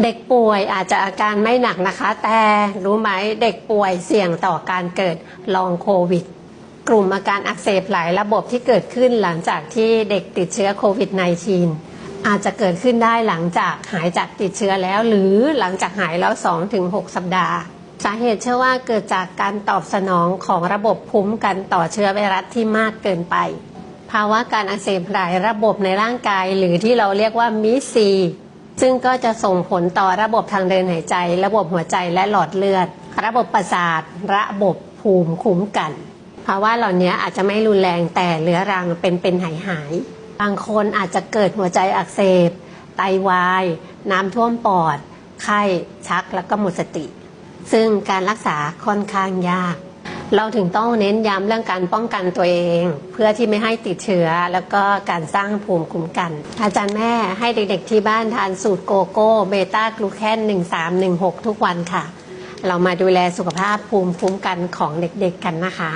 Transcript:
เด็กป่วยอาจจะอาการไม่หนักนะคะ แต่รู้ไหมเด็กป่วยเสี่ยงต่อการเกิดลองโควิด กลุ่มอาการอักเสบหลายระบบที่เกิดขึ้นหลังจากที่เด็กติดเชื้อโควิด -19 อาจจะเกิดขึ้นได้หลังจากหายจากติดเชื้อแล้ว หรือหลังจากหายแล้ว 2-6 สัปดาห์ สาเหตุเชื่อว่าเกิดจากการตอบสนองของระบบภูมิกันต่อเชื้อไวรัสที่มากเกินไป ภาวะการอักเสบหลายระบบในร่างกาย หรือที่เราเรียกว่ามิซี ซึ่งก็จะส่งผลต่อระบบทางเดินหายใจ ระบบหัวใจและหลอดเลือด ระบบประสาท ระบบภูมิคุ้มกันภาวะเหล่านี้อาจจะไม่รุนแรงแต่เรื้อรังเป็นเป็นหายหาย บางคนอาจจะเกิดหัวใจอักเสบ ไตวาย น้ำท่วมปอด ไข้ ชักแล้วก็หมดสติ ซึ่งการรักษาค่อนข้างยาก เราถึงต้องเน้นย้ำเรื่องการป้องกันตัวเอง เพื่อที่ไม่ให้ติดเชื้อ แล้วก็การสร้างภูมิคุ้มกัน อาจารย์แม่ให้เด็กๆที่บ้านทานสูตรโกโก้เบต้ากลูแคน1316 ทุกวันค่ะ เรามาดูแลสุขภาพภูมิคุ้มกันของเด็กๆกันนะคะ